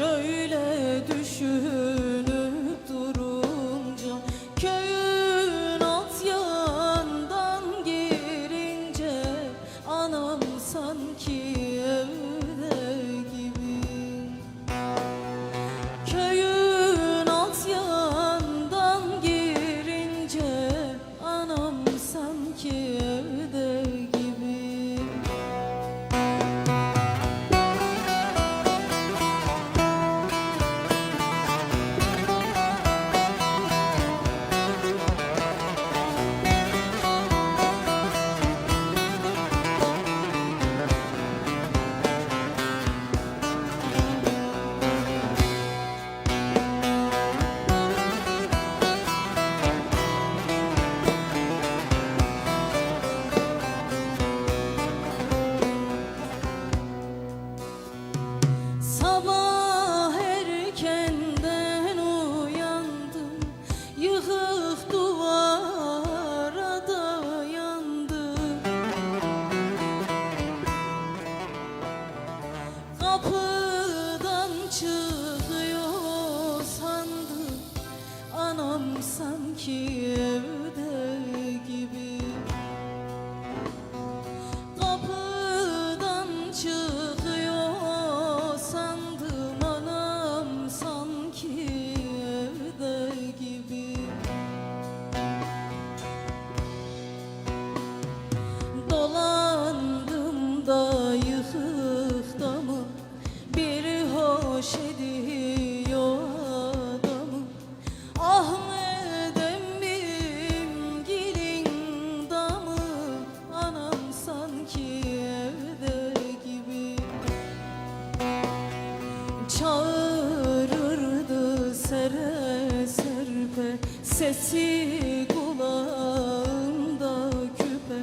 Şöyle düşünüp durunca Köyün alt yandan girince Anam sanki should. Sesi kulağımda küpe